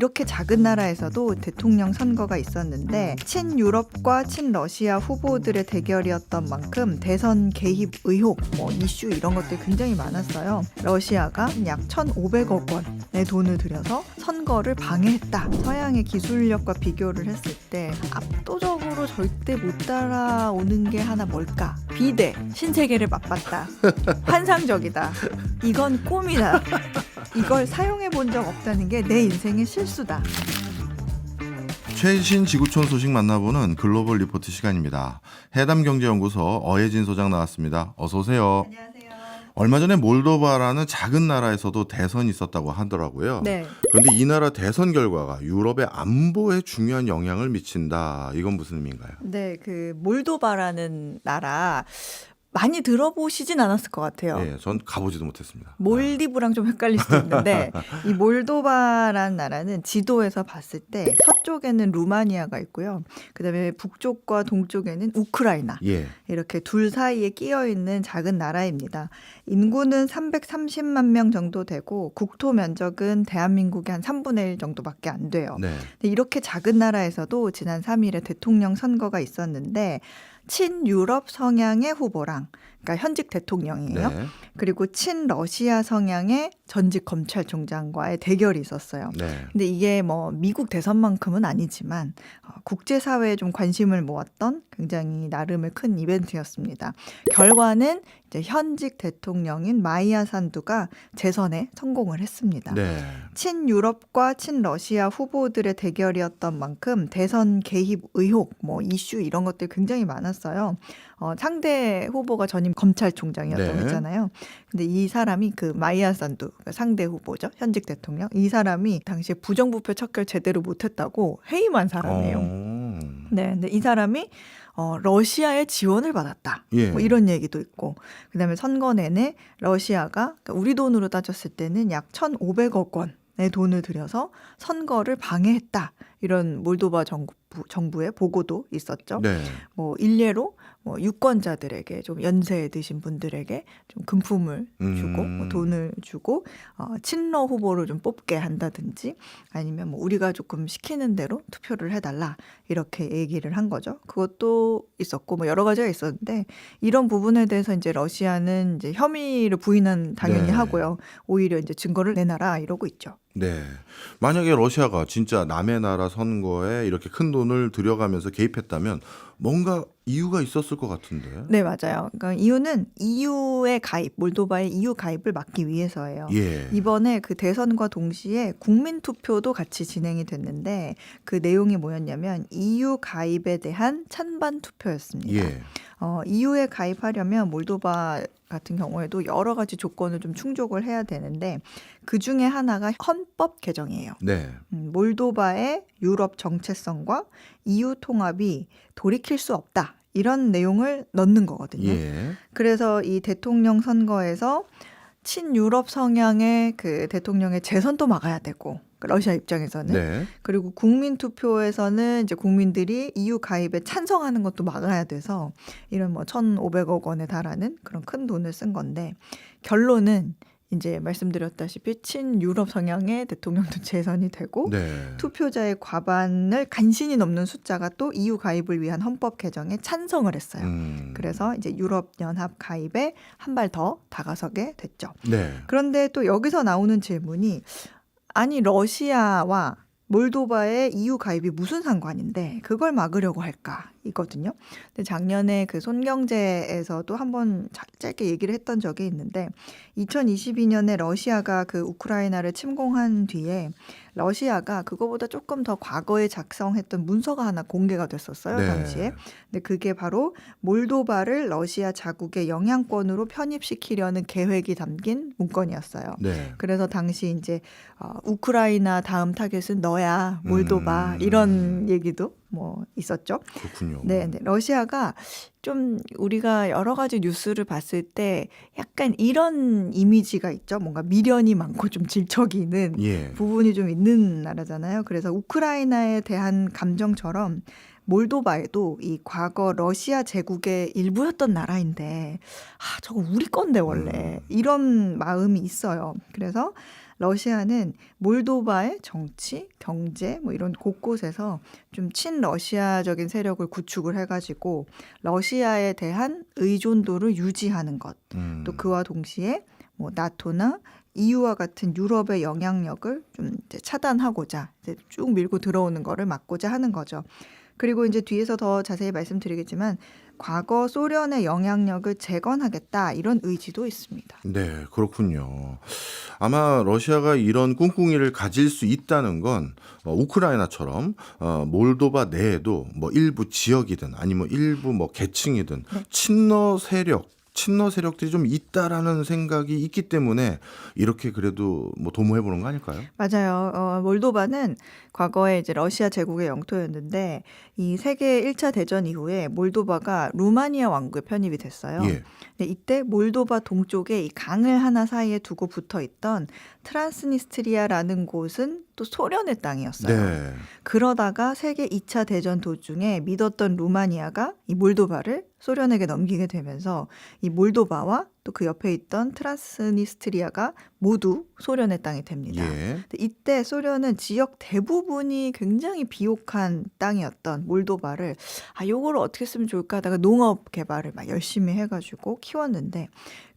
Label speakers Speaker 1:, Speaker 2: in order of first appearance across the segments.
Speaker 1: 이렇게 작은 나라에서도 대통령 선거가 있었는데 친유럽과 친러시아 후보들의 대결이었던 만큼 대선 개입 의혹, 뭐 이슈 이런 것들이 굉장히 많았어요. 러시아가 약 1,500억 원의 돈을 들여서 선거를 방해했다. 서양의 기술력과 비교를 했을 때 압도적으로 절대 못 따라오는 게 하나 뭘까? 비대 신세계를 맛봤다. 환상적이다. 이건 꿈이다. 이걸 사용해 본 적 없다는 게 내 인생의 실수 다.
Speaker 2: 최신 지구촌 소식 만나보는 글로벌 리포트 시간입니다. 해담 경제연구소 어혜진 소장 나왔습니다. 어서 오세요.
Speaker 1: 안녕하세요.
Speaker 2: 얼마 전에 몰도바라는 작은 나라에서도 대선이 있었다고 하더라고요.
Speaker 1: 네.
Speaker 2: 그런데 이 나라 대선 결과가 유럽의 안보에 중요한 영향을 미친다. 이건 무슨 의미인가요?
Speaker 1: 네, 그 몰도바라는 나라 많이 들어보시진 않았을 것 같아요.
Speaker 2: 예, 전 가보지도 못했습니다.
Speaker 1: 몰디브랑 좀 헷갈릴 수도 있는데 이 몰도바라는 나라는 지도에서 봤을 때 서쪽에는 루마니아가 있고요. 그다음에 북쪽과 동쪽에는 우크라이나
Speaker 2: 예,
Speaker 1: 이렇게 둘 사이에 끼어 있는 작은 나라입니다. 인구는 330만 명 정도 되고 국토 면적은 대한민국의 한 3분의 1 정도밖에 안 돼요.
Speaker 2: 네,
Speaker 1: 근데 이렇게 작은 나라에서도 지난 3일에 대통령 선거가 있었는데 친유럽 성향의 후보랑 그러니까 현직 대통령이에요.
Speaker 2: 네,
Speaker 1: 그리고 친러시아 성향의 전직 검찰총장과의 대결이 있었어요.
Speaker 2: 네.
Speaker 1: 근데 이게 뭐 미국 대선만큼은 아니지만 어, 국제사회에 좀 관심을 모았던 굉장히 나름의 큰 이벤트였습니다. 결과는 이제 현직 대통령인 마이아 산두가 재선에 성공을 했습니다.
Speaker 2: 네.
Speaker 1: 친유럽과 친러시아 후보들의 대결이었던 만큼 대선 개입 의혹, 뭐 이슈 이런 것들이 굉장히 많았어요. 어, 상대 후보가 전임 검찰총장이었다고
Speaker 2: 네.
Speaker 1: 했잖아요. 근데 이 사람이 그 마이아 산두 그러니까 상대 후보죠. 현직 대통령. 이 사람이 당시에 부정부패 척결 제대로 못했다고 해임한 사람이에요.
Speaker 2: 어,
Speaker 1: 네, 근데 이 사람이 어, 러시아의 지원을 받았다.
Speaker 2: 예.
Speaker 1: 뭐 이런 얘기도 있고, 그 다음에 선거 내내 러시아가 그러니까 우리 돈으로 따졌을 때는 약 1,500억 원 의 돈을 들여서 선거를 방해했다. 이런 몰도바 정부, 정부의 보고도 있었죠.
Speaker 2: 네.
Speaker 1: 뭐 일례로 뭐 유권자들에게 좀 연세에 드신 분들에게 좀 금품을 주고
Speaker 2: 음.
Speaker 1: 뭐 돈을 주고 어, 친러 후보를 좀 뽑게 한다든지 아니면 뭐 우리가 조금 시키는 대로 투표를 해달라 이렇게 얘기를 한 거죠. 그것도 있었고 뭐 여러 가지가 있었는데 이런 부분에 대해서 이제 러시아는 이제 혐의를 부인은 당연히
Speaker 2: 네.
Speaker 1: 하고요. 오히려 이제 증거를 내놔라 이러고 있죠.
Speaker 2: 네. 만약에 러시아가 진짜 남의 나라 선거에 이렇게 큰 돈을 들여가면서 개입했다면 뭔가 이유가 있었을 것 같은데.
Speaker 1: 네 맞아요. 그러니까 이유는 EU의 가입, 몰도바의 EU 가입을 막기 위해서예요.
Speaker 2: 예.
Speaker 1: 이번에 그 대선과 동시에 국민 투표도 같이 진행이 됐는데 그 내용이 뭐였냐면 EU 가입에 대한 찬반 투표였습니다.
Speaker 2: 예.
Speaker 1: 어, EU에 가입하려면 몰도바 같은 경우에도 여러 가지 조건을 좀 충족을 해야 되는데 그 중에 하나가 헌법 개정이에요.
Speaker 2: 네.
Speaker 1: 음, 몰도바의 유럽 정체성과 EU 통합이 돌이킬 수 없다. 이런 내용을 넣는 거거든요.
Speaker 2: 예.
Speaker 1: 그래서 이 대통령 선거에서 친유럽 성향의 그 대통령의 재선도 막아야 되고 그 러시아 입장에서는
Speaker 2: 네.
Speaker 1: 그리고 국민 투표에서는 이제 국민들이 EU 가입에 찬성하는 것도 막아야 돼서 이런 뭐 1,500억 원에 달하는 그런 큰 돈을 쓴 건데 결론은 이제 말씀드렸다시피 친유럽 성향의 대통령도 재선이 되고
Speaker 2: 네.
Speaker 1: 투표자의 과반을 간신히 넘는 숫자가 또 EU 가입을 위한 헌법 개정에 찬성을 했어요.
Speaker 2: 음.
Speaker 1: 그래서 이제 유럽 연합 가입에 한 발 더 다가서게 됐죠.
Speaker 2: 네.
Speaker 1: 그런데 또 여기서 나오는 질문이 아니 러시아와 몰도바의 EU 가입이 무슨 상관인데 그걸 막으려고 할까 이거든요. 근데 작년에 그 손경제에서도 한번 자- 짧게 얘기를 했던 적이 있는데 2022년에 러시아가 그 우크라이나를 침공한 뒤에 러시아가 그거보다 조금 더 과거에 작성했던 문서가 하나 공개가 됐었어요
Speaker 2: 네.
Speaker 1: 당시에. 근데 그게 바로 몰도바를 러시아 자국의 영향권으로 편입시키려는 계획이 담긴 문건이었어요.
Speaker 2: 네.
Speaker 1: 그래서 당시 이제 어, 우크라이나 다음 타겟은 너야 몰도바
Speaker 2: 음.
Speaker 1: 이런 얘기도 뭐 있었죠.
Speaker 2: 그렇군요.
Speaker 1: 네, 네. 러시아가 좀 우리가 여러 가지 뉴스를 봤을 때 약간 이런 이미지가 있죠. 뭔가 미련이 많고 좀 질척이 있는
Speaker 2: 예.
Speaker 1: 부분이 좀 있는 나라잖아요. 그래서 우크라이나에 대한 감정처럼 몰도바에도 이 과거 러시아 제국의 일부였던 나라인데 아 저거 우리 건데 원래 이런 마음이 있어요. 그래서 러시아는 몰도바의 정치, 경제 뭐 이런 곳곳에서 좀 친러시아적인 세력을 구축을 해가지고 러시아에 대한 의존도를 유지하는 것,
Speaker 2: 음.
Speaker 1: 또 그와 동시에 뭐 나토나 EU와 같은 유럽의 영향력을 좀 이제 차단하고자 이제 쭉 밀고 들어오는 거를 막고자 하는 거죠. 그리고 이제 뒤에서 더 자세히 말씀드리겠지만 과거 소련의 영향력을 재건하겠다 이런 의지도 있습니다.
Speaker 2: 네, 그렇군요. 아마 러시아가 이런 꿍꿍이를 가질 수 있다는 건 어, 우크라이나처럼 어, 몰도바 내에도 뭐 일부 지역이든 아니면 일부 뭐 계층이든
Speaker 1: 네.
Speaker 2: 친러 세력 친러 세력들이 좀 있다라는 생각이 있기 때문에 이렇게 그래도 뭐 도모해 보는 거 아닐까요?
Speaker 1: 맞아요. 어, 몰도바는 과거에 이제 러시아 제국의 영토였는데 이 세계 1차 대전 이후에 몰도바가 루마니아 왕국에 편입이 됐어요.
Speaker 2: 예.
Speaker 1: 근데 이때 몰도바 동쪽에 이 강을 하나 사이에 두고 붙어 있던 트란스니스트리아라는 곳은 또 소련의 땅이었어요.
Speaker 2: 네.
Speaker 1: 그러다가 세계 2차 대전 도중에 믿었던 루마니아가 이 몰도바를 소련에게 넘기게 되면서 이 몰도바와 또 그 옆에 있던 트란스니스트리아가 모두 소련의 땅이 됩니다.
Speaker 2: 예.
Speaker 1: 이때 소련은 지역 대부분이 굉장히 비옥한 땅이었던 몰도바를 아 요거를 어떻게 쓰면 좋을까 하다가 농업 개발을 막 열심히 해가지고 키웠는데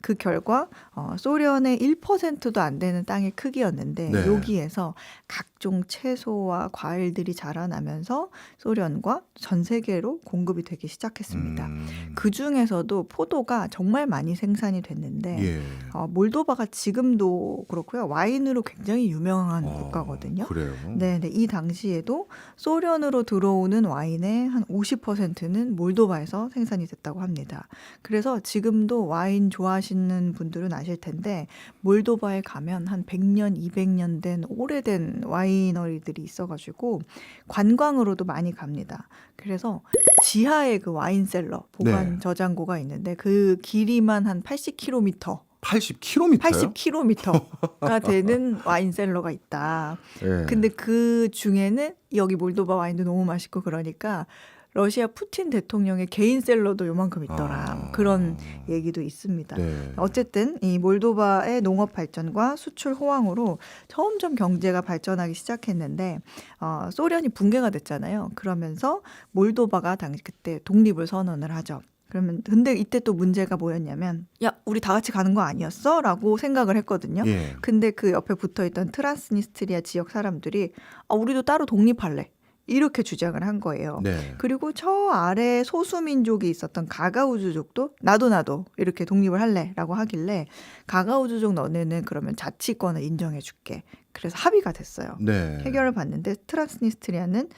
Speaker 1: 그 결과 어, 소련의 1%도 안 되는 땅의 크기였는데
Speaker 2: 네.
Speaker 1: 여기에서 각종 채소와 과일들이 자라나면서 소련과 전 세계로 공급이 되기 시작했습니다.
Speaker 2: 음.
Speaker 1: 그 중에서도 포도가 정말 많이 생산 이 됐는데
Speaker 2: 예.
Speaker 1: 어, 몰도바가 지금도 그렇고요. 와인으로 굉장히 유명한
Speaker 2: 어,
Speaker 1: 국가거든요.
Speaker 2: 그래요.
Speaker 1: 네, 네. 이 당시에도 소련으로 들어오는 와인의 한 50%는 몰도바에서 생산이 됐다고 합니다. 그래서 지금도 와인 좋아하시는 분들은 아실 텐데 몰도바에 가면 한 100년, 200년 된 오래된 와이너리들이 있어가지고 관광으로도 많이 갑니다. 그래서 지하에 그 와인 셀러 보관
Speaker 2: 네.
Speaker 1: 저장고가 있는데 그 길이만 한 80km
Speaker 2: 80km요?
Speaker 1: 80km가 되는 와인 셀러가 있다.
Speaker 2: 예.
Speaker 1: 근데 그 중에는 여기 몰도바 와인도 너무 맛있고 그러니까 러시아 푸틴 대통령의 개인 셀러도 요만큼 있더라.
Speaker 2: 아.
Speaker 1: 그런 얘기도 있습니다.
Speaker 2: 네.
Speaker 1: 어쨌든 이 몰도바의 농업 발전과 수출 호황으로 점점 경제가 발전하기 시작했는데 어, 소련이 붕괴가 됐잖아요. 그러면서 몰도바가 당시 그때 독립을 선언을 하죠. 그러면 근데 이때 또 문제가 뭐였냐면 야 우리 다 같이 가는 거 아니었어?라고 생각을 했거든요.
Speaker 2: 예.
Speaker 1: 근데 그 옆에 붙어 있던 트란스니스트리아 지역 사람들이 아, 우리도 따로 독립할래. 이렇게 주장을 한 거예요.
Speaker 2: 네.
Speaker 1: 그리고 저 아래 소수민족이 있었던 가가우즈족도 나도 나도 이렇게 독립을 할래 라고 하길래 가가우즈족 너네는 그러면 자치권을 인정해 줄게. 그래서 합의가 됐어요.
Speaker 2: 네.
Speaker 1: 해결을 봤는데 트란스니스트리아는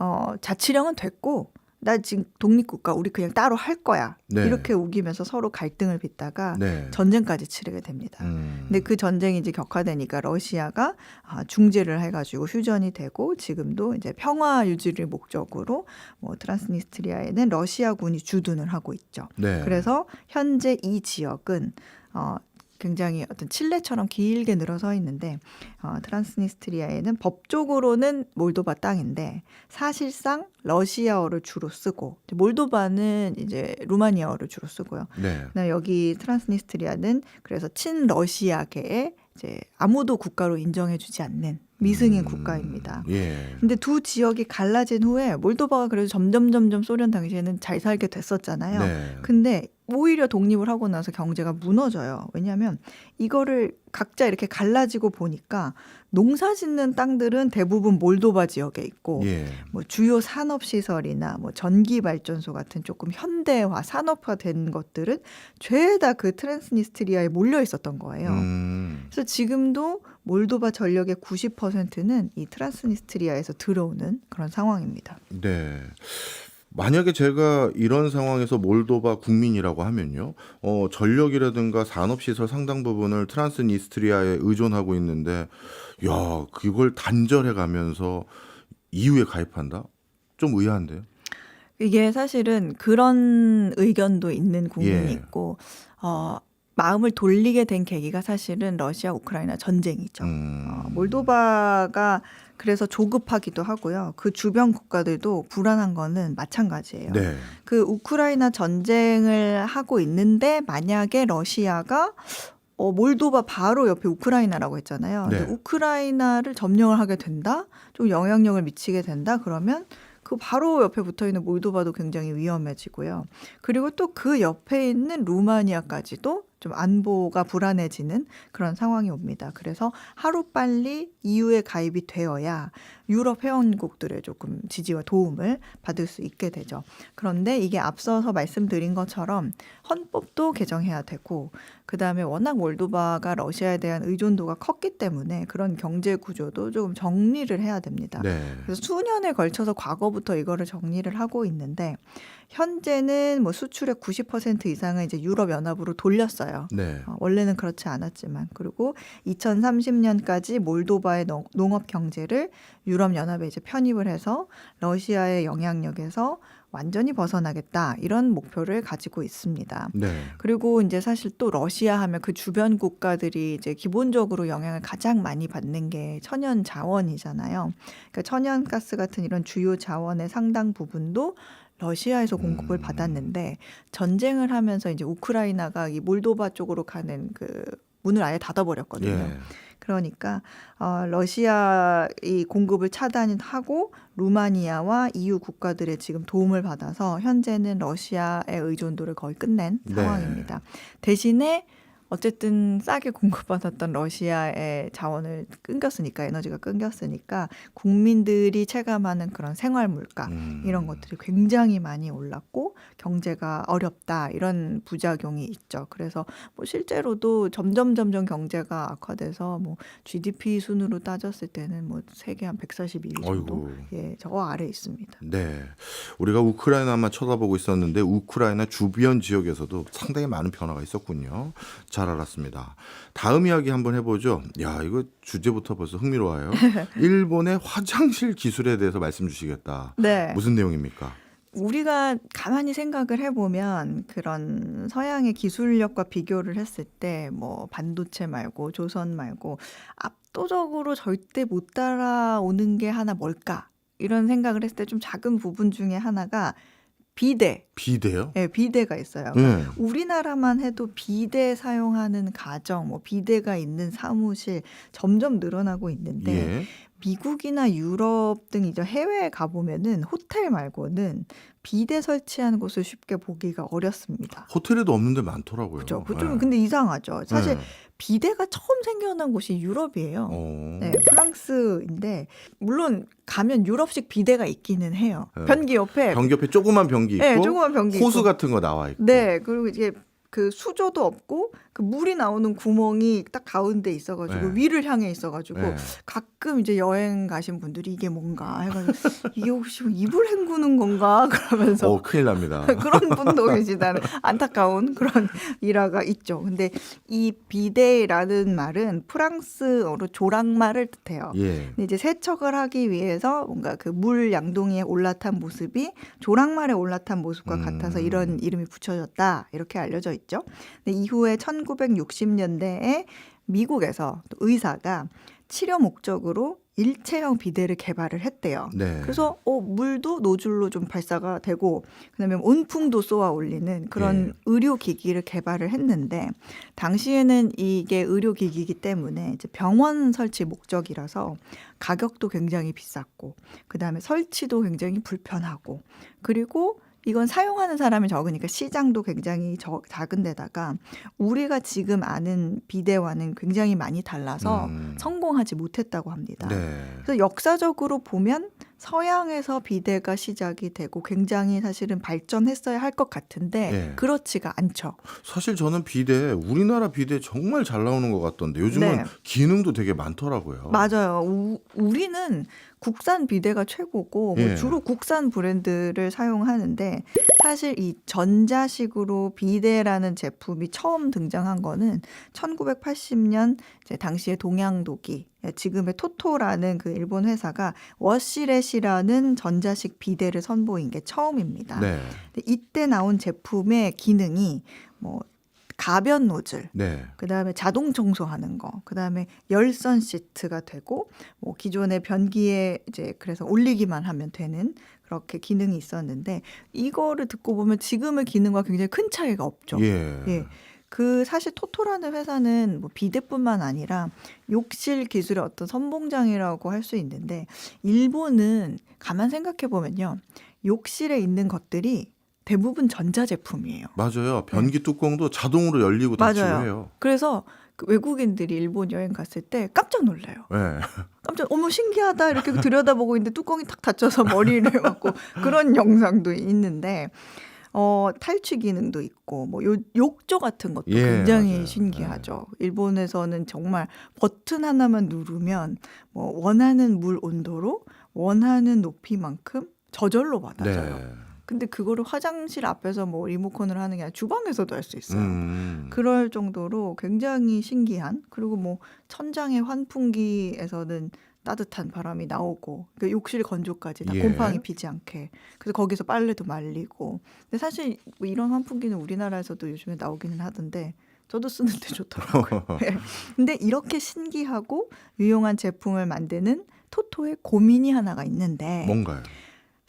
Speaker 1: 어, 자치령은 됐고 나 지금 독립국가 우리 그냥 따로 할 거야.
Speaker 2: 네.
Speaker 1: 이렇게 우기면서 서로 갈등을 빚다가
Speaker 2: 네.
Speaker 1: 전쟁까지 치르게 됩니다.
Speaker 2: 음.
Speaker 1: 근데 그 전쟁이 이제 격화되니까 러시아가 아, 중재를 해가지고 휴전이 되고 지금도 이제 평화 유지를 목적으로 뭐 트란스니스트리아에는 러시아군이 주둔을 하고 있죠.
Speaker 2: 네.
Speaker 1: 그래서 현재 이 지역은 어, 굉장히 어떤 칠레처럼 길게 늘어서 있는데 어, 트란스니스트리아에는 법적으로는 몰도바 땅인데 사실상 러시아어를 주로 쓰고 몰도바는 이제 루마니아어를 주로 쓰고요.
Speaker 2: 네.
Speaker 1: 여기 트란스니스트리아는 그래서 친러시아계에 이제 아무도 국가로 인정해주지 않는 미승인
Speaker 2: 음,
Speaker 1: 국가입니다.
Speaker 2: 예.
Speaker 1: 근데 두 지역이 갈라진 후에 몰도바가 그래도 점점 점점 소련 당시에는 잘 살게 됐었잖아요.
Speaker 2: 네.
Speaker 1: 근데 오히려 독립을 하고 나서 경제가 무너져요. 왜냐하면 이거를 각자 이렇게 갈라지고 보니까 농사 짓는 땅들은 대부분 몰도바 지역에 있고
Speaker 2: 예.
Speaker 1: 뭐 주요 산업 시설이나 뭐 전기 발전소 같은 조금 현대화 산업화된 것들은 죄다 그 트랜스니스트리아에 몰려 있었던 거예요.
Speaker 2: 음.
Speaker 1: 그래서 지금도 몰도바 전력의 90%는 이 트란스니스트리아에서 들어오는 그런 상황입니다.
Speaker 2: 네. 만약에 제가 이런 상황에서 몰도바 국민이라고 하면요, 어, 전력이라든가 산업시설 상당 부분을 트란스니스트리아에 의존하고 있는데, 야, 그걸 단절해 가면서 EU에 가입한다? 좀 의아한데요?
Speaker 1: 이게 사실은 그런 의견도 있는 국민이
Speaker 2: 예.
Speaker 1: 있고 어, 마음을 돌리게 된 계기가 사실은 러시아 우크라이나 전쟁이죠.
Speaker 2: 음.
Speaker 1: 어, 몰도바가 그래서 조급하기도 하고요. 그 주변 국가들도 불안한 거는 마찬가지예요.
Speaker 2: 네.
Speaker 1: 그 우크라이나 전쟁을 하고 있는데 만약에 러시아가 어, 몰도바 바로 옆에 우크라이나라고 했잖아요. 근데
Speaker 2: 네.
Speaker 1: 우크라이나를 점령을 하게 된다, 좀 영향력을 미치게 된다 그러면 그 바로 옆에 붙어 있는 몰도바도 굉장히 위험해지고요. 그리고 또 그 옆에 있는 루마니아까지도 좀 안보가 불안해지는 그런 상황이 옵니다. 그래서 하루 빨리 EU에 가입이 되어야 유럽 회원국들의 조금 지지와 도움을 받을 수 있게 되죠. 그런데 이게 앞서서 말씀드린 것처럼 헌법도 개정해야 되고 그다음에 워낙 몰도바가 러시아에 대한 의존도가 컸기 때문에 그런 경제 구조도 조금 정리를 해야 됩니다.
Speaker 2: 네.
Speaker 1: 그래서 수년에 걸쳐서 과거부터 이거를 정리를 하고 있는데 현재는 뭐 수출의 90% 이상은 이제 유럽 연합으로 돌렸어요.
Speaker 2: 네.
Speaker 1: 어, 원래는 그렇지 않았지만 그리고 2030년까지 몰도바의 농- 농업 경제를 유럽 연합에 이제 편입을 해서 러시아의 영향력에서 완전히 벗어나겠다 이런 목표를 가지고 있습니다.
Speaker 2: 네.
Speaker 1: 그리고 이제 사실 또 러시아 하면 그 주변 국가들이 이제 기본적으로 영향을 가장 많이 받는 게 천연 자원이잖아요. 그러니까 천연 가스 같은 이런 주요 자원의 상당 부분도 러시아에서 공급을
Speaker 2: 음.
Speaker 1: 받았는데 전쟁을 하면서 이제 우크라이나가 이 몰도바 쪽으로 가는 그 문을 아예 닫아버렸거든요.
Speaker 2: 예.
Speaker 1: 그러니까 어, 러시아 이 공급을 차단하고 루마니아와 EU 국가들의 지금 도움을 받아서 현재는 러시아의 의존도를 거의 끝낸
Speaker 2: 네.
Speaker 1: 상황입니다. 대신에 어쨌든 싸게 공급받았던 러시아의 자원을 끊겼으니까 에너지가 끊겼으니까 국민들이 체감하는 그런 생활 물가
Speaker 2: 음.
Speaker 1: 이런 것들이 굉장히 많이 올랐고 경제가 어렵다 이런 부작용이 있죠. 그래서 뭐 실제로도 점점 점점 경제가 악화돼서 뭐 GDP 순으로 따졌을 때는 뭐 세계 한 141위 정도
Speaker 2: 어이구.
Speaker 1: 예, 저 아래 있습니다.
Speaker 2: 네. 우리가 우크라이나만 쳐다보고 있었는데 우크라이나 주변 지역에서도 상당히 많은 변화가 있었군요. 잘 알았습니다. 다음 이야기 한번 해보죠. 야, 이거 주제부터 벌써 흥미로워요. 일본의 화장실 기술에 대해서 말씀 주시겠다.
Speaker 1: 네.
Speaker 2: 무슨 내용입니까?
Speaker 1: 우리가 가만히 생각을 해보면 그런 서양의 기술력과 비교를 했을 때 뭐 반도체 말고 조선 말고 압도적으로 절대 못 따라오는 게 하나 뭘까 이런 생각을 했을 때 좀 작은 부분 중에 하나가 비대,
Speaker 2: 비대요?
Speaker 1: 예, 비대가 있어요.
Speaker 2: 네.
Speaker 1: 우리나라만 해도 비대 사용하는 가정, 뭐 비대가 있는 사무실 점점 늘어나고 있는데
Speaker 2: 예.
Speaker 1: 미국이나 유럽 등 이제 해외에 가보면은 호텔 말고는 비대 설치하는 곳을 쉽게 보기가 어렵습니다.
Speaker 2: 호텔에도 없는데 많더라고요.
Speaker 1: 그죠? 그좀
Speaker 2: 네.
Speaker 1: 근데 이상하죠. 사실
Speaker 2: 네.
Speaker 1: 비대가 처음 생겨난 곳이 유럽이에요.
Speaker 2: 어.
Speaker 1: 네, 프랑스인데 물론 가면 유럽식 비대가 있기는 해요.
Speaker 2: 네.
Speaker 1: 변기 옆에
Speaker 2: 변기 옆에 조그만 변기 있고
Speaker 1: 네, 조그만 변기
Speaker 2: 호수
Speaker 1: 있고.
Speaker 2: 같은 거 나와 있고.
Speaker 1: 네, 그리고 이제 그 수조도 없고 그 물이 나오는 구멍이 딱 가운데 있어가지고
Speaker 2: 네.
Speaker 1: 위를 향해 있어가지고
Speaker 2: 네.
Speaker 1: 가끔 이제 여행 가신 분들이 이게 뭔가 해가지고 이게 혹시 뭐 이불 헹구는 건가 그러면서
Speaker 2: 어, 큰일 납니다.
Speaker 1: 그런 분도 계시다는 안타까운 그런 일화가 있죠. 근데 이 비데라는 말은 프랑스어로 조랑말을 뜻해요.
Speaker 2: 예.
Speaker 1: 근데 이제 세척을 하기 위해서 뭔가 그 물 양동이에 올라탄 모습이 조랑말에 올라탄 모습과
Speaker 2: 음.
Speaker 1: 같아서 이런 이름이 붙여졌다 이렇게 알려져 있죠. 근데 이후에 1960년대에 미국에서 또 의사가 치료 목적으로 일체형 비데를 개발을 했대요.
Speaker 2: 네.
Speaker 1: 그래서 어 물도 노즐로 좀 발사가 되고 그다음에 온풍도 쏘아 올리는 그런
Speaker 2: 예.
Speaker 1: 의료 기기를 개발을 했는데 당시에는 이게 의료 기기이기 때문에 이제 병원 설치 목적이라서 가격도 굉장히 비쌌고 그다음에 설치도 굉장히 불편하고 그리고 이건 사용하는 사람이 적으니까 시장도 굉장히 적, 작은 데다가 우리가 지금 아는 비대와는 굉장히 많이 달라서
Speaker 2: 음.
Speaker 1: 성공하지 못했다고 합니다.
Speaker 2: 네.
Speaker 1: 그래서 역사적으로 보면 서양에서 비대가 시작이 되고 굉장히 사실은 발전했어야 할 것 같은데
Speaker 2: 예.
Speaker 1: 그렇지가 않죠.
Speaker 2: 사실 저는 비대 우리나라 비대 정말 잘 나오는 것 같던데 요즘은
Speaker 1: 네.
Speaker 2: 기능도 되게 많더라고요.
Speaker 1: 맞아요. 우, 우리는 국산 비대가 최고고 뭐
Speaker 2: 예.
Speaker 1: 주로 국산 브랜드를 사용하는데 사실 이 전자식으로 비대라는 제품이 처음 등장한 거는 1980년 이제 당시에 동양도기 예, 지금의 토토라는 그 일본 회사가 워시렛이라는 전자식 비대를 선보인 게 처음입니다.
Speaker 2: 네.
Speaker 1: 이때 나온 제품의 기능이 뭐 가변 노즐,
Speaker 2: 네.
Speaker 1: 그 다음에 자동 청소하는 거, 그 다음에 열선 시트가 되고 뭐 기존의 변기에 이제 그래서 올리기만 하면 되는 그렇게 기능이 있었는데 이거를 듣고 보면 지금의 기능과 굉장히 큰 차이가 없죠.
Speaker 2: 예.
Speaker 1: 예. 그 사실 토토라는 회사는 뭐 비대뿐만 아니라 욕실 기술의 어떤 선봉장이라고 할 수 있는데 일본은 가만 생각해 보면요. 욕실에 있는 것들이 대부분 전자제품이에요.
Speaker 2: 맞아요. 변기 뚜껑도 자동으로 열리고 닫히고. 해요.
Speaker 1: 그래서 그 외국인들이 일본 여행 갔을 때 깜짝 놀라요.
Speaker 2: 네.
Speaker 1: 깜짝 어머 신기하다 이렇게 들여다보고 있는데 뚜껑이 탁 닫혀서 머리를 맞고 그런 영상도 있는데 어 탈취 기능도 있고 뭐 요, 욕조 같은 것도
Speaker 2: 예,
Speaker 1: 굉장히
Speaker 2: 맞아요.
Speaker 1: 신기하죠. 일본에서는 정말 버튼 하나만 누르면 뭐 원하는 물 온도로 원하는 높이만큼 저절로 받아줘요.
Speaker 2: 네.
Speaker 1: 근데 그거를 화장실 앞에서 뭐 리모컨을 하는 게 아니라 주방에서도 할 수 있어요.
Speaker 2: 음.
Speaker 1: 그럴 정도로 굉장히 신기한 그리고 뭐 천장의 환풍기에서는 따뜻한 바람이 나오고 그 욕실 건조까지 다
Speaker 2: 예.
Speaker 1: 곰팡이 피지 않게 그래서 거기서 빨래도 말리고 근데 사실 뭐 이런 환풍기는 우리나라에서도 요즘에 나오기는 하던데 저도 쓰는데 좋더라고요. 네. 근데 이렇게 신기하고 유용한 제품을 만드는 토토의 고민이 하나가 있는데
Speaker 2: 뭔가요?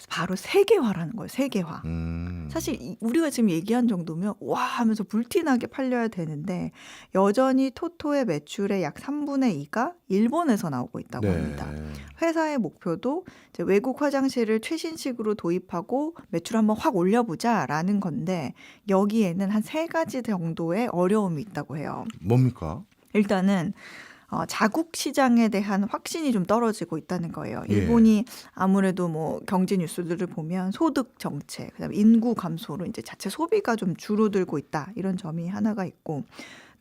Speaker 1: 바로 세계화라는 거예요. 세계화.
Speaker 2: 음.
Speaker 1: 사실 이- 우리가 지금 얘기한 정도면 와 하면서 불티나게 팔려야 되는데 여전히 토토의 매출의 약 3분의 2가 일본에서 나오고 있다고
Speaker 2: 네.
Speaker 1: 합니다. 회사의 목표도 이제 외국 화장실을 최신식으로 도입하고 매출 한번 확 올려보자라는 건데 여기에는 한 세 가지 정도의 어려움이 있다고 해요.
Speaker 2: 뭡니까?
Speaker 1: 일단은 어, 자국 시장에 대한 확신이 좀 떨어지고 있다는 거예요.
Speaker 2: 예.
Speaker 1: 일본이 아무래도 뭐 경제 뉴스들을 보면 소득 정책, 그다음에 인구 감소로 이제 자체 소비가 좀 줄어들고 있다 이런 점이 하나가 있고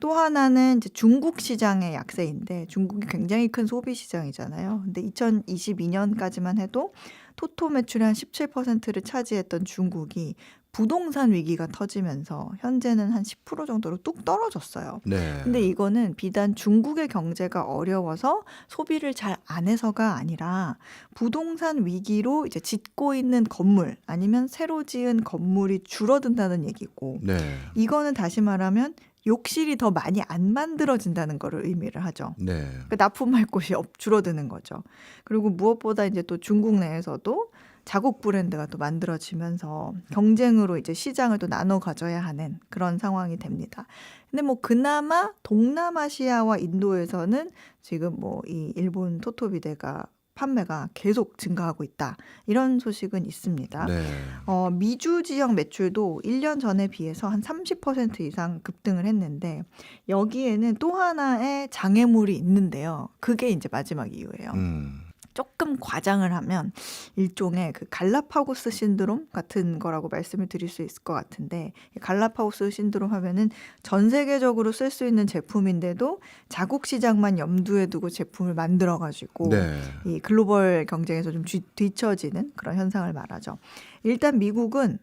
Speaker 1: 또 하나는 이제 중국 시장의 약세인데 중국이 굉장히 큰 소비 시장이잖아요. 근데 2022년까지만 해도 토토 매출의 한 17%를 차지했던 중국이 부동산 위기가 터지면서 현재는 한 10% 정도로 뚝 떨어졌어요.
Speaker 2: 네.
Speaker 1: 근데 이거는 비단 중국의 경제가 어려워서 소비를 잘 안 해서가 아니라 부동산 위기로 이제 짓고 있는 건물 아니면 새로 지은 건물이 줄어든다는 얘기고
Speaker 2: 네.
Speaker 1: 이거는 다시 말하면 욕실이 더 많이 안 만들어진다는 거를 의미를 하죠.
Speaker 2: 네.
Speaker 1: 그러니까 납품할 곳이 없, 줄어드는 거죠. 그리고 무엇보다 이제 또 중국 내에서도 자국 브랜드가 또 만들어지면서 경쟁으로 이제 시장을 또 나눠 가져야 하는 그런 상황이 됩니다. 근데 뭐 그나마 동남아시아와 인도에서는 지금 뭐 이 일본 토토비데가 판매가 계속 증가하고 있다. 이런 소식은 있습니다.
Speaker 2: 네.
Speaker 1: 어, 미주 지역 매출도 1년 전에 비해서 한 30% 이상 급등을 했는데 여기에는 또 하나의 장애물이 있는데요. 그게 이제 마지막 이유예요.
Speaker 2: 음.
Speaker 1: 조금 과장을 하면 일종의 그 갈라파고스 신드롬 같은 거라고 말씀을 드릴 수 있을 것 같은데 이 갈라파고스 신드롬 하면은 전 세계적으로 쓸 수 있는 제품인데도 자국 시장만 염두에 두고 제품을 만들어 가지고
Speaker 2: 네.
Speaker 1: 이 글로벌 경쟁에서 좀 뒤, 뒤처지는 그런 현상을 말하죠. 일단 미국은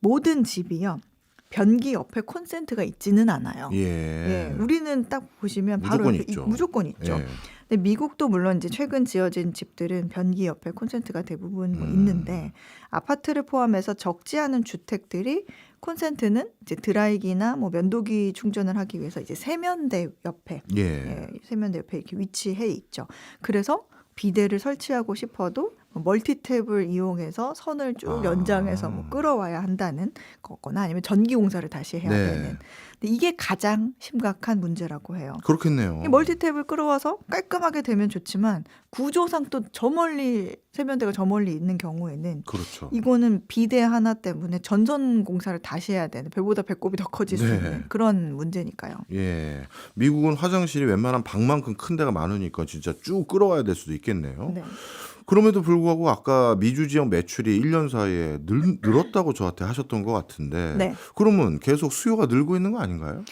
Speaker 1: 모든 집이요. 변기 옆에 콘센트가 있지는 않아요.
Speaker 2: 예.
Speaker 1: 예, 우리는 딱 보시면 바로
Speaker 2: 무조건 있죠.
Speaker 1: 이- 무조건 있죠.
Speaker 2: 예.
Speaker 1: 근데 미국도 물론 이제 최근 지어진 집들은 변기 옆에 콘센트가 대부분 뭐
Speaker 2: 음.
Speaker 1: 있는데 아파트를 포함해서 적지 않은 주택들이 콘센트는 이제 드라이기나 뭐 면도기 충전을 하기 위해서 이제 세면대 옆에
Speaker 2: 예.
Speaker 1: 예, 세면대 옆에 이렇게 위치해 있죠. 그래서 비데를 설치하고 싶어도 뭐 멀티탭을 이용해서 선을 쭉
Speaker 2: 아.
Speaker 1: 연장해서 뭐 끌어와야 한다는 거거나 아니면 전기 공사를 다시 해야
Speaker 2: 네.
Speaker 1: 되는. 이게 가장 심각한 문제라고 해요.
Speaker 2: 그렇겠네요.
Speaker 1: 이 멀티탭을 끌어와서 깔끔하게 되면 좋지만 구조상 또 저 멀리 세면대가 저 멀리 있는 경우에는
Speaker 2: 그렇죠.
Speaker 1: 이거는 비대 하나 때문에 전선 공사를 다시 해야 되는 배보다 배꼽이 더 커질 수
Speaker 2: 네.
Speaker 1: 있는 그런 문제니까요.
Speaker 2: 예. 미국은 화장실이 웬만한 방만큼 큰 데가 많으니까 진짜 쭉 끌어와야 될 수도 있겠네요.
Speaker 1: 네.
Speaker 2: 그럼에도 불구하고 아까 미주 지역 매출이 1년 사이에 늘, 늘었다고 저한테 하셨던 것 같은데
Speaker 1: 네.
Speaker 2: 그러면 계속 수요가 늘고 있는 거 아닌가요?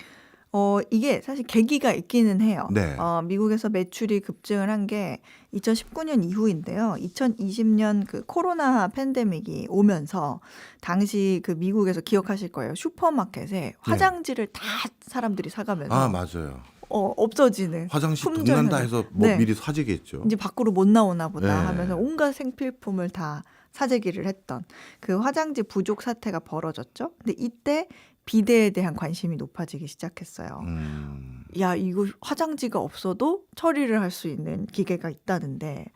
Speaker 1: 어, 이게 사실 계기가 있기는 해요.
Speaker 2: 네.
Speaker 1: 어, 미국에서 매출이 급증을 한 게 2019년 이후인데요. 2020년 그 코로나 팬데믹이 오면서 당시 그 미국에서 기억하실 거예요. 슈퍼마켓에 화장지를 다 사람들이 사가면서
Speaker 2: 아 맞아요.
Speaker 1: 어, 없어지는
Speaker 2: 화장실 동난다. 해서 뭐
Speaker 1: 네.
Speaker 2: 미리 사재기했죠.
Speaker 1: 이제 밖으로 못 나오나 보다
Speaker 2: 네.
Speaker 1: 하면서 온갖 생필품을 다 사재기를 했던 그 화장지 부족 사태가 벌어졌죠. 근데 이때 비대에 대한 관심이 높아지기 시작했어요.
Speaker 2: 음.
Speaker 1: 야 이거 화장지가 없어도 처리를 할 수 있는 기계가 있다는데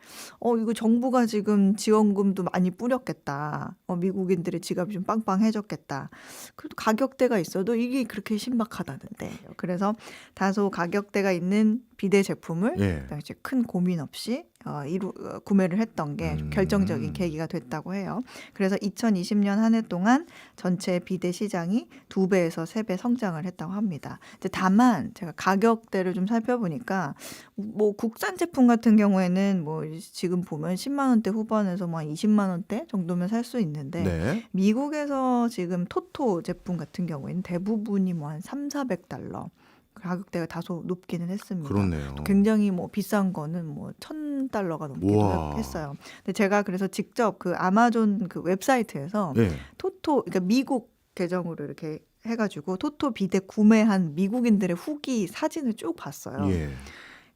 Speaker 1: 어 이거 정부가 지금 지원금도 많이 뿌렸겠다. 어 미국인들의 지갑이 좀 빵빵해졌겠다. 그래도 가격대가 있어도 이게 그렇게 신박하다는데 그래서 다소 가격대가 있는 비대 제품을
Speaker 2: 예.
Speaker 1: 당시 큰 고민 없이 어, 이루, 어, 구매를 했던 게
Speaker 2: 음.
Speaker 1: 결정적인 계기가 됐다고 해요. 그래서 2020년 한 해 동안 전체 비대 시장이 두 배에서 세 배 성장을 했다고 합니다. 근데 다만 제가 가격대를 좀 살펴보니까 뭐 국산 제품 같은 경우에는 뭐 지금 보면 10만 원대 후반에서 뭐 20만 원대 정도면 살 수 있는데
Speaker 2: 네.
Speaker 1: 미국에서 지금 토토 제품 같은 경우에는 대부분이 뭐 한 3, 400달러 가격대가 다소 높기는 했습니다.
Speaker 2: 그렇네요.
Speaker 1: 굉장히 뭐 비싼 거는 뭐 천 달러가 넘기도
Speaker 2: 우와.
Speaker 1: 했어요. 근데 제가 그래서 직접 그 아마존 그 웹사이트에서
Speaker 2: 예.
Speaker 1: 토토 그러니까 미국 계정으로 이렇게 해가지고 토토 비대 구매한 미국인들의 후기 사진을 쭉 봤어요.
Speaker 2: 예.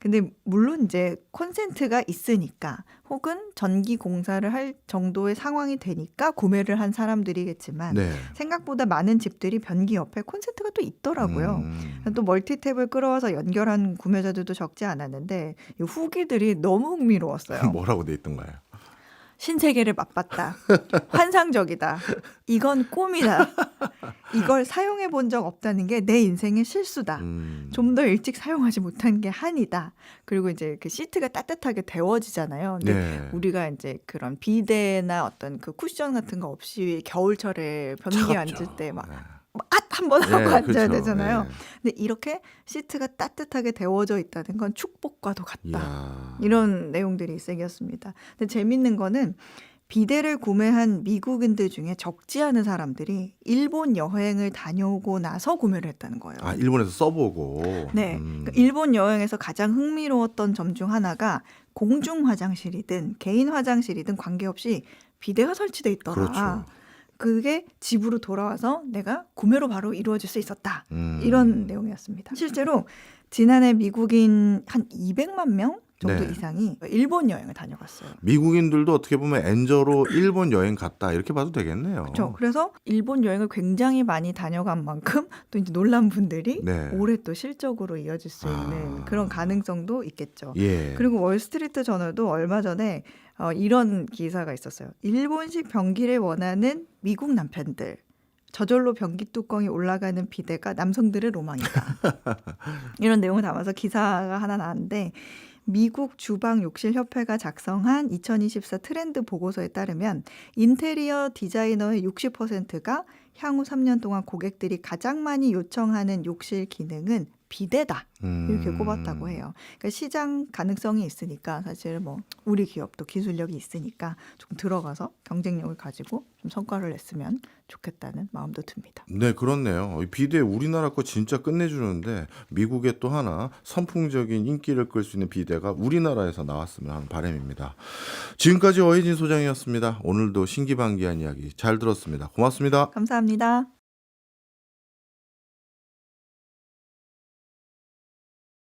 Speaker 1: 근데 물론 이제 콘센트가 있으니까 혹은 전기 공사를 할 정도의 상황이 되니까 구매를 한 사람들이겠지만
Speaker 2: 네.
Speaker 1: 생각보다 많은 집들이 변기 옆에 콘센트가 또 있더라고요.
Speaker 2: 음.
Speaker 1: 또 멀티탭을 끌어와서 연결한 구매자들도 적지 않았는데 이 후기들이 너무 흥미로웠어요.
Speaker 2: 뭐라고 돼 있던가요?
Speaker 1: 신세계를 맛봤다. 환상적이다. 이건 꿈이다. 이걸 사용해 본 적 없다는 게 내 인생의 실수다.
Speaker 2: 음.
Speaker 1: 좀더 일찍 사용하지 못한 게 한이다. 그리고 이제 그 시트가 따뜻하게 데워지잖아요. 근데
Speaker 2: 네.
Speaker 1: 우리가 이제 그런 비데나 어떤 그 쿠션 같은 거 없이 겨울철에 변기에
Speaker 2: 차갑죠.
Speaker 1: 앉을 때막
Speaker 2: 네.
Speaker 1: 앗! 한번 하고
Speaker 2: 네,
Speaker 1: 앉아야
Speaker 2: 그렇죠.
Speaker 1: 되잖아요.
Speaker 2: 네.
Speaker 1: 근데 이렇게 시트가 따뜻하게 데워져 있다는 건 축복과도 같다.
Speaker 2: 이야.
Speaker 1: 이런 내용들이 쓰였습니다. 근데 재밌는 거는 비데를 구매한 미국인들 중에 적지 않은 사람들이 일본 여행을 다녀오고 나서 구매를 했다는 거예요.
Speaker 2: 아 일본에서 써보고.
Speaker 1: 네.
Speaker 2: 음.
Speaker 1: 그러니까 일본 여행에서 가장 흥미로웠던 점 중 하나가 공중 화장실이든 개인 화장실이든 관계없이 비데가 설치돼 있더라.
Speaker 2: 그렇죠.
Speaker 1: 그게 집으로 돌아와서 내가 구매로 바로 이루어질 수 있었다.
Speaker 2: 음.
Speaker 1: 이런 내용이었습니다. 실제로 지난해 미국인 한 200만 명 정도
Speaker 2: 네.
Speaker 1: 이상이 일본 여행을 다녀갔어요.
Speaker 2: 미국인들도 어떻게 보면 엔저로 일본 여행 갔다 이렇게 봐도 되겠네요.
Speaker 1: 그렇죠. 그래서 일본 여행을 굉장히 많이 다녀간 만큼 또 이제 놀란 분들이
Speaker 2: 네.
Speaker 1: 올해 또 실적으로 이어질 수 있는
Speaker 2: 아.
Speaker 1: 그런 가능성도 있겠죠.
Speaker 2: 예.
Speaker 1: 그리고 월스트리트 저널도 얼마 전에 어, 이런 기사가 있었어요. 일본식 변기를 원하는 미국 남편들. 저절로 변기 뚜껑이 올라가는 비대가 남성들의 로망이다. 이런 내용을 담아서 기사가 하나 나왔는데 미국 주방 욕실 협회가 작성한 2024 트렌드 보고서에 따르면 인테리어 디자이너의 60%가 향후 3년 동안 고객들이 가장 많이 요청하는 욕실 기능은 비대다. 이렇게
Speaker 2: 음.
Speaker 1: 꼽았다고 해요. 그러니까 시장 가능성이 있으니까 사실 뭐 우리 기업도 기술력이 있으니까 좀 들어가서 경쟁력을 가지고 좀 성과를 냈으면 좋겠다는 마음도 듭니다.
Speaker 2: 네, 그렇네요. 이 비대 우리나라 거 진짜 끝내주는데 미국에 또 하나 선풍적인 인기를 끌 수 있는 비대가 우리나라에서 나왔으면 하는 바람입니다. 지금까지 어혜진 소장이었습니다. 오늘도 신기반기한 이야기 잘 들었습니다. 고맙습니다.
Speaker 1: 감사합니다.